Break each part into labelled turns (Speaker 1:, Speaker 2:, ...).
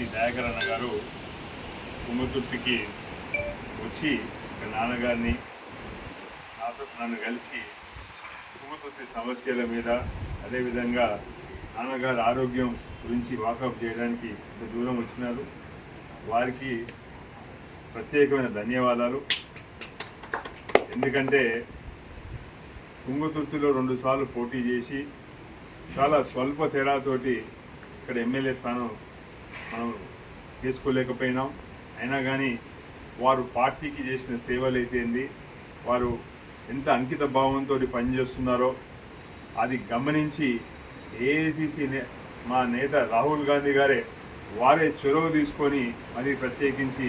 Speaker 1: ఆయన ఎమ్మెల్సీ దయాకర్ అన్న గారు కుమ్మతుర్తికి వచ్చి ఒక నాన్నగారిని నాతో నన్ను కలిసి కుమ్మతుర్తి సమస్యల మీద అదేవిధంగా నాన్నగారి ఆరోగ్యం గురించి వాకప్ చేయడానికి ఇంత దూరం వచ్చినారు. వారికి ప్రత్యేకమైన ధన్యవాదాలు. ఎందుకంటే కుంగుతుర్తిలో రెండుసార్లు పోటీ చేసి చాలా స్వల్ప తేడాతోటి ఇక్కడ ఎమ్మెల్యే స్థానం మనం చేసుకోలేకపోయినాం. అయినా కానీ వారు పార్టీకి చేసిన సేవలు అయితేంది వారు ఎంత అంకిత భావంతో పనిచేస్తున్నారో అది గమనించి ఏఐసిసి మా నేత రాహుల్ గాంధీ గారే వారే చొరవ తీసుకొని మరి ప్రత్యేకించి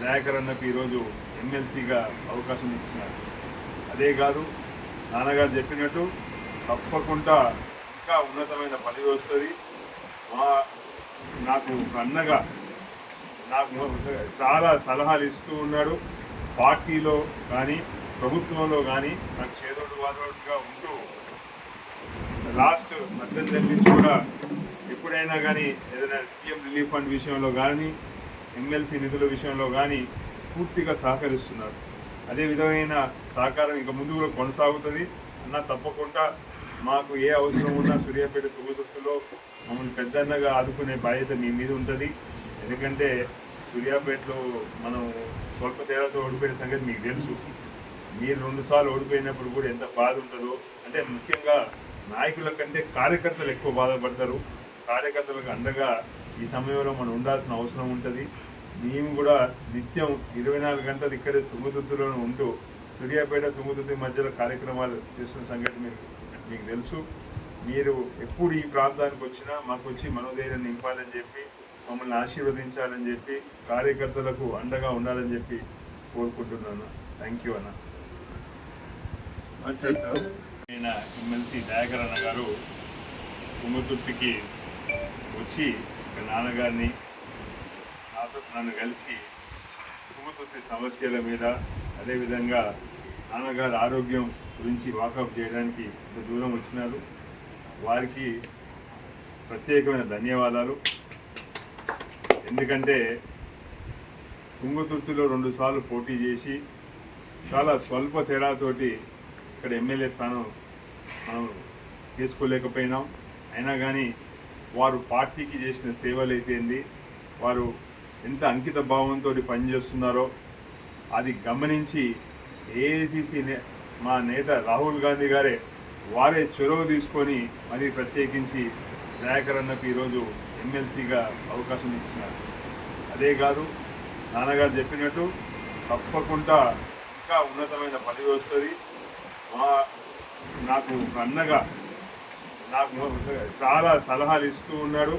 Speaker 1: దయాకర్ అన్నకు ఈరోజు ఎమ్మెల్సీగా అవకాశం ఇచ్చినారు. అదే కాదు నాన్నగారు చెప్పినట్టు తప్పకుండా ఇంకా ఉన్నతమైన పదవి వస్తుంది. మా నాకు ఒక అన్నగా నాకు చాలా సలహాలు ఇస్తూ ఉన్నాడు. పార్టీలో కానీ ప్రభుత్వంలో కానీ నాకు చేదోడు వాదోడుగా ఉంటూ లాస్ట్ పద్దెనిమిది నుంచి కూడా ఎప్పుడైనా కానీ ఏదైనా సీఎం రిలీఫ్ ఫండ్ విషయంలో కానీ ఎమ్మెల్సీ నిధుల విషయంలో కానీ పూర్తిగా సహకరిస్తున్నారు. అదే విధమైన సహకారం ఇంకా ముందు కూడా కొనసాగుతుంది. అన్న తప్పకుండా మాకు ఏ అవసరం ఉన్నా సూర్యాపేట తుగుతుర్తిలో మమ్మల్ని పెద్దన్నగా ఆదుకునే బాధ్యత మీ మీద ఉంటుంది. ఎందుకంటే సూర్యాపేటలో మనం స్వల్ప తేడాతో ఓడిపోయిన సంగతి మీకు తెలుసు. మీరు రెండు సార్లు ఓడిపోయినప్పుడు కూడా ఎంత బాధ ఉంటుందో అంటే ముఖ్యంగా నాయకుల కంటే కార్యకర్తలు ఎక్కువ బాధపడతారు. కార్యకర్తలకు అండగా ఈ సమయంలో మనం ఉండాల్సిన అవసరం ఉంటుంది. మేము కూడా నిత్యం ఇరవై నాలుగు గంటలు ఇక్కడే తుంగతుర్తిలోనే ఉంటూ సూర్యాపేట తుంగతుర్తి మధ్యలో కార్యక్రమాలు చేస్తున్న సంగతి మీకు మీకు తెలుసు. మీరు ఎప్పుడు ఈ ప్రాంతానికి వచ్చినా మాకు వచ్చి మనోధైర్యం నింపాలని చెప్పి మమ్మల్ని ఆశీర్వదించాలని చెప్పి కార్యకర్తలకు అండగా ఉండాలని చెప్పి కోరుకుంటున్నాను. థ్యాంక్ యూ అన్న. ఆయన ఎమ్మెల్సీ దయాకర్ అన్న గారు కుంగుతుర్తికి వచ్చి నాన్నగారిని నాతో నన్ను కలిసి కుంగుతుర్తి సమస్యల మీద అదేవిధంగా నాన్నగారి ఆరోగ్యం గురించి వాకప్ చేయడానికి ఇంత దూరం వచ్చినారు. వారికి ప్రత్యేకమైన ధన్యవాదాలు. ఎందుకంటే కుంగుతుర్తిలో రెండుసార్లు పోటీ చేసి చాలా స్వల్ప తేడాతోటి ఇక్కడ ఎమ్మెల్యే స్థానం మనం చేసుకోలేకపోయినాం అయినా కానీ వారు పార్టీకి చేసిన సేవలు అయితేంది వారు ఎంత అంకిత భావంతో పనిచేస్తున్నారో అది గమనించి ఏఐసిసి మా నేత రాహుల్ గాంధీ గారే వారే చొరవ తీసుకొని మరి ప్రత్యేకించి దయాకర్ అన్నకు ఈరోజు ఎమ్మెల్సీగా అవకాశం ఇచ్చినారు. అదే కాదు నాన్నగారు చెప్పినట్టు తప్పకుండా ఇంకా ఉన్నతమైన పదవి వస్తుంది. మా నాకు ఒక అన్నగా నాకు చాలా సలహాలు ఇస్తూ ఉన్నాడు.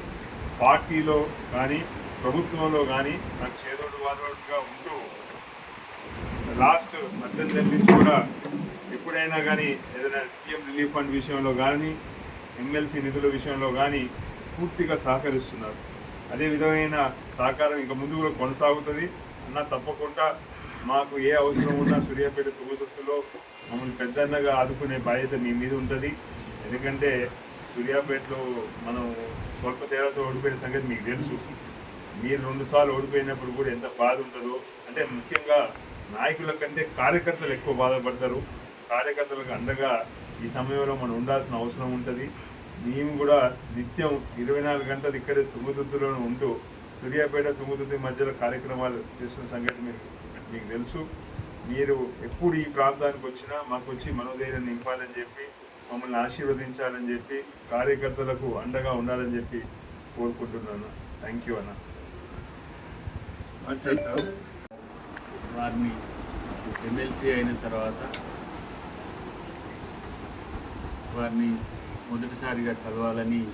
Speaker 1: పార్టీలో కానీ ప్రభుత్వంలో కానీ నాకు చేదోడు వాదోడుగా ఉంటూ లాస్ట్ పద్దెనిమిది నుంచి కూడా ఎప్పుడైనా కానీ ఏదైనా సీఎం రిలీఫ్ ఫండ్ విషయంలో కానీ ఎమ్మెల్సీ నిధుల విషయంలో కానీ పూర్తిగా సహకరిస్తున్నారు. అదే విధమైన సహకారం ఇంకా ముందు కూడా కొనసాగుతుంది. అన్న తప్పకుండా మాకు ఏ అవసరం ఉన్నా సూర్యాపేట తుగుతుర్తిలో మమ్మల్ని పెద్దన్నగా ఆదుకునే బాధ్యత మీ మీద ఉంటుంది. ఎందుకంటే సూర్యాపేటలో మనం స్వల్ప తేడాతో ఓడిపోయిన సంగతి మీకు తెలుసు. మీరు రెండుసార్లు ఓడిపోయినప్పుడు కూడా ఎంత బాధ ఉంటుందో అంటే ముఖ్యంగా నాయకుల కంటే కార్యకర్తలు ఎక్కువ బాధపడతారు. కార్యకర్తలకు అండగా ఈ సమయంలో మనం ఉండాల్సిన అవసరం ఉంటుంది. మేము కూడా నిత్యం ఇరవై నాలుగు గంటలు ఇక్కడే తుంగతుర్తిలోనే ఉంటూ సూర్యాపేట తుంగతుర్తి మధ్యలో కార్యక్రమాలు చేస్తున్న సంగతి మీకు మీకు తెలుసు. మీరు ఎప్పుడు ఈ ప్రాంతానికి వచ్చినా మాకు వచ్చి మనోధైర్యం నింపాలని చెప్పి మమ్మల్ని ఆశీర్వదించాలని చెప్పి కార్యకర్తలకు అండగా ఉండాలని చెప్పి కోరుకుంటున్నాను. థ్యాంక్ యూ అన్న.
Speaker 2: వారిని ఎమ్మెల్సీ అయిన తర్వాత వారిని మొదటిసారిగా కలవాలని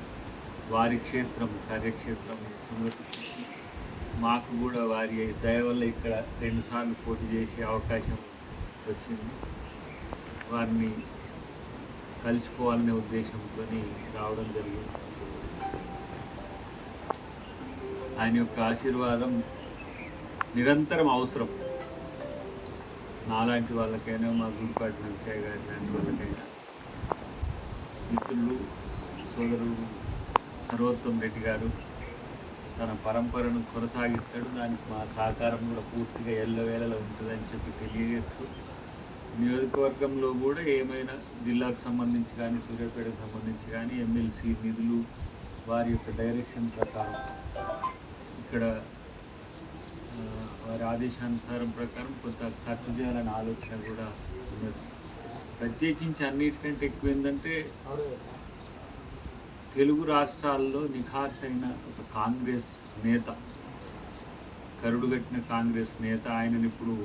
Speaker 2: వారి క్షేత్రం కార్యక్షేత్రం తుంగతుర్తి మాకు కూడా వారి దయ వల్ల ఇక్కడ రెండుసార్లు పోటీ చేసే అవకాశం వచ్చింది. వారిని కలుసుకోవాలనే ఉద్దేశంతో రావడం జరిగింది. ఆయన యొక్క ఆశీర్వాదం నిరంతరం అవసరం. నాలాంటి వాళ్ళకైనా మా గుడిపాటి నరసయ్య గారి లాంటి వాళ్ళకైనా. మిత్రులు సోదరుడు సర్వోత్తమ్ రెడ్డి గారు తన పరంపరను కొనసాగిస్తాడు. దానికి మా సహకారం కూడా పూర్తిగా ఎల్లవేళలో ఉంటుందని చెప్పి తెలియజేస్తూ నియోజకవర్గంలో కూడా ఏమైనా జిల్లాకు సంబంధించి కానీ సూర్యాపేటకు సంబంధించి కానీ ఎమ్మెల్సీ నిధులు వారి యొక్క డైరెక్షన్ ప్రకారం ఇక్కడ వారి ఆదేశానుసారం ప్రకారం కొంత ఖర్చు చేయాలనే ఆలోచన కూడా ఉన్నది. ప్రత్యేకించి అన్నిటికంటే ఎక్కువ ఏంటంటే తెలుగు రాష్ట్రాల్లో నిఖార్సైన ఒక కాంగ్రెస్ నేత కరుడుగట్టిన కాంగ్రెస్ నేత ఆయనని ఇప్పుడు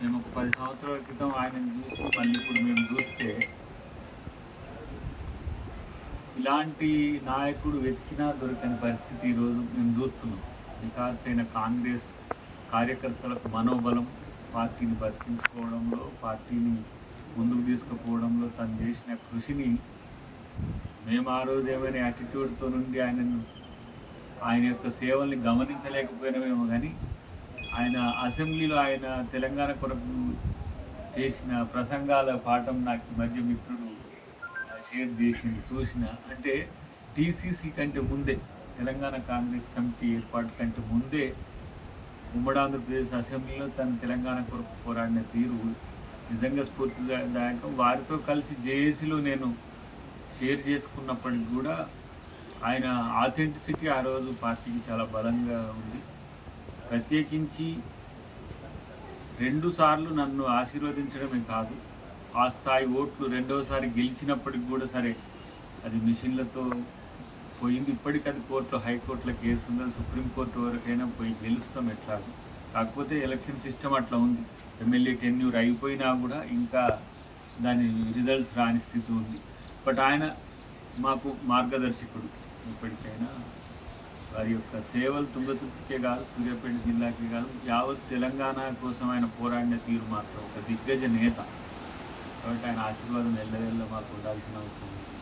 Speaker 2: మేము ఒక పది సంవత్సరాల క్రితం ఆయనను చూసి మళ్ళీ ఇప్పుడు మేము చూస్తే ఇలాంటి నాయకుడు వెతికినా దొరకని పరిస్థితి ఈరోజు మేము చూస్తున్నాం. నిఖార్సైన కాంగ్రెస్ కార్యకర్తలకు మనోబలం పార్టీని బతికించుకోవడంలో పార్టీని ముందుకు తీసుకుపోవడంలో తను చేసిన కృషిని మేము ఆ రోజు ఏమైనా యాటిట్యూడ్తో నుండి ఆయనను ఆయన యొక్క సేవల్ని గమనించలేకపోయినామేమో కానీ ఆయన అసెంబ్లీలో ఆయన తెలంగాణ కొరకు చేసిన ప్రసంగాల పాఠం నాకు మధ్య మిత్రుడు షేర్ చేసింది చూసిన. అంటే టీసీసీ కంటే ముందే తెలంగాణ కాంగ్రెస్ కమిటీ ఏర్పాటు కంటే ముందే ఉమ్మడి ఆంధ్రప్రదేశ్ అసెంబ్లీలో తన తెలంగాణ కొరకు పోరాడిన తీరు నిజంగా స్ఫూర్తిదాయకం వారితో కలిసి జేఏసీలో నేను షేర్ చేసుకున్నప్పటికి కూడా ఆయన ఆథెంటిసిటీ ఆ రోజు పార్టీకి చాలా బలంగా ఉంది. ప్రత్యేకించి రెండుసార్లు నన్ను ఆశీర్వదించడమే కాదు ఆ స్థాయి ఓట్లు రెండవసారి గెలిచినప్పటికి కూడా సరే అది మిషన్లతో పోయింది. ఇప్పటికీ అది కోర్టులో హైకోర్టులో కేసు ఉందని సుప్రీంకోర్టు వరకైనా పోయి గెలుస్తాం ఎట్లా కాకపోతే ఎలక్షన్ సిస్టమ్ అట్లా ఉంది. ఎమ్మెల్యే టెన్యూర్ అయిపోయినా కూడా ఇంకా దాని రిజల్ట్స్ రాని స్థితి ఉంది. బట్ ఆయన మాకు మార్గదర్శకుడు. ఇప్పటికైనా వారి యొక్క సేవలు తుంగతుర్తికే కాదు సూర్యాపేట జిల్లాకే కాదు యావత్ తెలంగాణ కోసం ఆయన పోరాడిన తీరు మాత్రం ఒక దిగ్గజ నేత. కాబట్టి ఆయన ఆశీర్వాదం ఎల్లవెల్ల మాకు ఉండాల్సిన అవసరం ఉంది.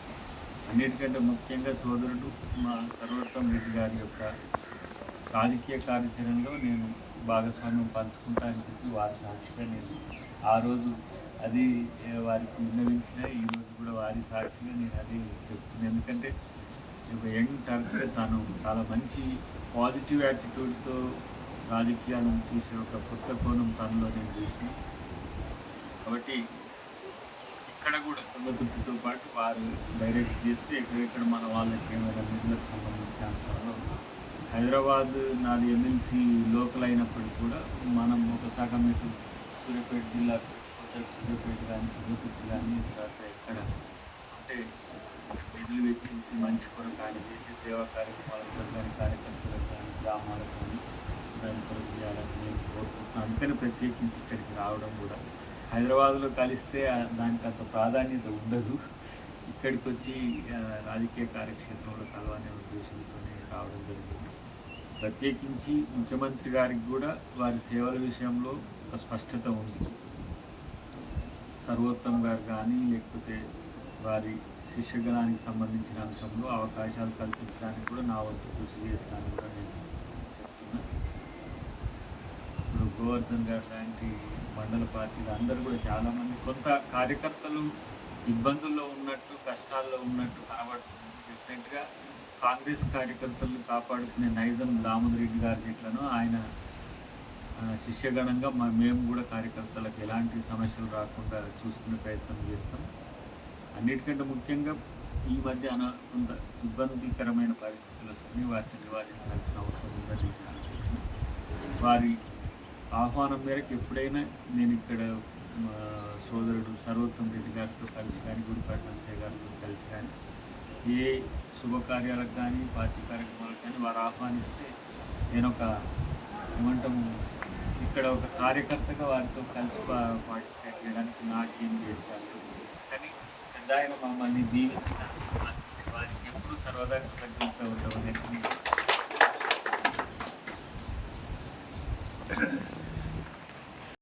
Speaker 2: అన్నిటికంటే ముఖ్యంగా సోదరుడు మా సర్వోత్తమ్ రెడ్డి గారి యొక్క రాజకీయ కార్యాచరణలో నేను భాగస్వామ్యం పంచుకుంటా అని చెప్పి వారి సాక్షిగా నేను ఆ రోజు అది వారికి విన్నవించిన ఈ రోజు కూడా వారి సాక్షిగా నేను అది చెప్తున్నాను. ఎందుకంటే ఒక యంగ్ టర్క్ తను చాలా మంచి పాజిటివ్ యాటిట్యూడ్తో రాజకీయాలను చూసే ఒక కొత్త కోణం తనలో నేను చూసి కాబట్టి ఇక్కడ కూడా తుంగతుర్తితో పాటు వారు డైరెక్ట్ చేస్తే ఎక్కడెక్కడ మన వాళ్ళకి ఏమైనా నిధులకు సంబంధించిన అంశాల్లో హైదరాబాద్ నాది ఎమ్మెల్సీ లోకల్ అయినప్పటికీ కూడా మనం ఒక శాఖ మీకు సూర్యాపేట జిల్లా సూర్యాపేట కానీ తుంగతుర్తి కానీ తర్వాత ఎక్కడ అంటే నిధులు వెచ్చించి మంచి కొరకు కానీ చేసే సేవా కార్యక్రమాలకు కానీ కార్యకర్తలకు కానీ గ్రామాలకు కానీ దాని కొరకు చేయాలని నేను కోరుకుంటున్నాను అందుకని ప్రత్యేకించి ఇక్కడికి రావడం కూడా. హైదరాబాద్లో కలిస్తే దానికి అంత ప్రాధాన్యత ఉండదు. ఇక్కడికి వచ్చి రాజకీయ కార్యక్షేత్రంలో కలవనే ఉద్దేశంతో రావడం జరిగింది. ప్రత్యేకించి ముఖ్యమంత్రి గారికి కూడా వారి సేవల విషయంలో ఒక స్పష్టత ఉంది. సర్వోత్తమ్ గారు కానీ లేకపోతే వారి శిష్యగణానికి సంబంధించిన అంశంలో అవకాశాలు కల్పించడానికి కూడా నా వంతు కృషి చేస్తాను కూడా నేను చెప్తున్నా. ఇప్పుడు గోవర్ధన్ గారు లాంటి మండల పార్టీలు అందరూ కూడా చాలామంది కొంత కార్యకర్తలు ఇబ్బందుల్లో ఉన్నట్టు కష్టాల్లో ఉన్నట్టు కనబడుతుంది డెఫినెట్గా కాంగ్రెస్ కార్యకర్తలను కాపాడుకునే నైజం దామోదర్ రెడ్డి గారి ఇట్లను ఆయన శిష్యగణంగా మేము కూడా కార్యకర్తలకు ఎలాంటి సమస్యలు రాకుండా చూసుకునే ప్రయత్నం చేస్తాం. అన్నిటికంటే ముఖ్యంగా ఈ మధ్య అన కొంత ఇబ్బందికరమైన పరిస్థితులు వస్తున్నాయి. వాటిని నివారించాల్సిన అవసరం ఉందని వారి ఆహ్వానం మేరకు ఎప్పుడైనా నేను ఇక్కడ మా సోదరుడు సర్వోత్తమ్ రెడ్డి గారితో కలిసి కానీ గుడిపాటి నరసయ్య గారితో కలిసి కానీ ఏ శుభకార్యాలకు కానీ పార్టీ కార్యక్రమాలకు కానీ వారు ఆహ్వానిస్తే నేను ఒక ఏమంటాము ఇక్కడ ఒక కార్యకర్తగా వారితో కలిసి పార్టిసిపేట్ చేయడానికి నాకేం చేశారు? కానీ పెద్ద ఆయన మమ్మల్ని దీవించిన వారికి ఎప్పుడు సర్వదా కృతజ్ఞత